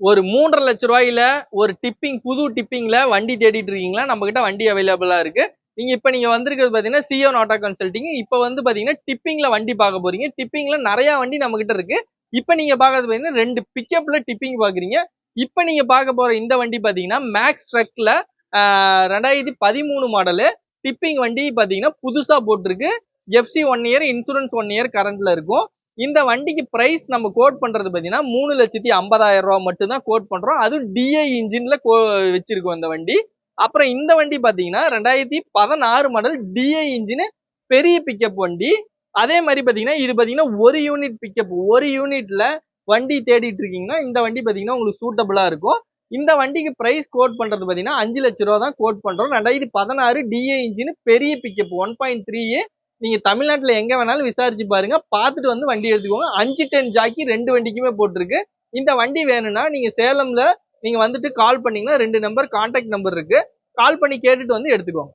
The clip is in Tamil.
ஒரு மூன்றரை லட்ச ரூபாயில ஒரு டிப்பிங் புது டிப்பிங்ல வண்டி தேடிட்டு இருக்கீங்களா? நம்ம கிட்ட வண்டி அவைலபிளா இருக்கு. நீங்க இப்ப நீங்க வந்திருக்கிறது பாத்தீங்கன்னா சிஓ நாட்டா கன்சல்டிங் இப்ப வந்து பாத்தீங்கன்னா டிப்பிங்ல வண்டி பார்க்க போறீங்க. டிப்பிங்ல நிறைய வண்டி நம்ம கிட்ட இருக்கு. இப்ப நீங்க பாக்குறது பாத்தீங்கன்னா ரெண்டு பிக்கப்ல டிப்பிங் பாக்குறீங்க இப்ப நீங்க பார்க்க போற இந்த வண்டி பாத்தீங்கன்னா மேக்ஸ் ட்ரக்ல ரெண்டாயிரத்தி பதிமூணு மாடலு டிப்பிங் வண்டி பாத்தீங்கன்னா புதுசா போட்டிருக்கு. FC one year insurance one year கரண்ட்ல இருக்கும். இந்த வண்டிக்கு ப்ரைஸ் நம்ம கோட் பண்ணுறது பார்த்தீங்கன்னா மூணு லட்சத்தி ஐம்பதாயிரம் ரூபா மட்டும்தான் கோட் பண்ணுறோம் அதுவும் டிஐ கோ வச்சிருக்கோம் இந்த வண்டி. அப்புறம் இந்த வண்டி பார்த்தீங்கன்னா ரெண்டாயிரத்தி பதினாறு மாடல் டிஐ இன்ஜின் பெரிய பிக்கப் வண்டி. அதே மாதிரி பார்த்தீங்கன்னா இது பார்த்தீங்கன்னா ஒரு யூனிட் பிக்கப் ஒரு யூனிட்டில் வண்டி தேடிட்டு இருக்கீங்கன்னா இந்த வண்டி பார்த்தீங்கன்னா உங்களுக்கு சூட்டபுளாக இருக்கும். இந்த வண்டிக்கு ப்ரைஸ் கோட் பண்ணுறது பார்த்தீங்கன்னா அஞ்சு லட்ச ரூபா தான் கோட் பண்ணுறோம் ரெண்டாயிரத்தி பதினாறு டிஏ இன்ஜின் பெரிய பிக்கப் ஒன் பாயிண்ட் த்ரீ நீங்க தமிழ்நாட்டுல எங்க வேணாலும் விசாரிச்சு பாருங்க. பார்த்துட்டு வந்து வண்டி எடுத்துக்கோங்க. அஞ்சு டென் ஜாக்கி ரெண்டு வண்டிக்குமே போட்டிருக்கு. இந்த வண்டி வேணும்னா நீங்க சேலம்ல நீங்க வந்துட்டு கால் பண்ணீங்கன்னா ரெண்டு நம்பர் கான்டாக்ட் நம்பர் இருக்கு. கால் பண்ணி கேட்டுட்டு வந்து எடுத்துக்கோங்க.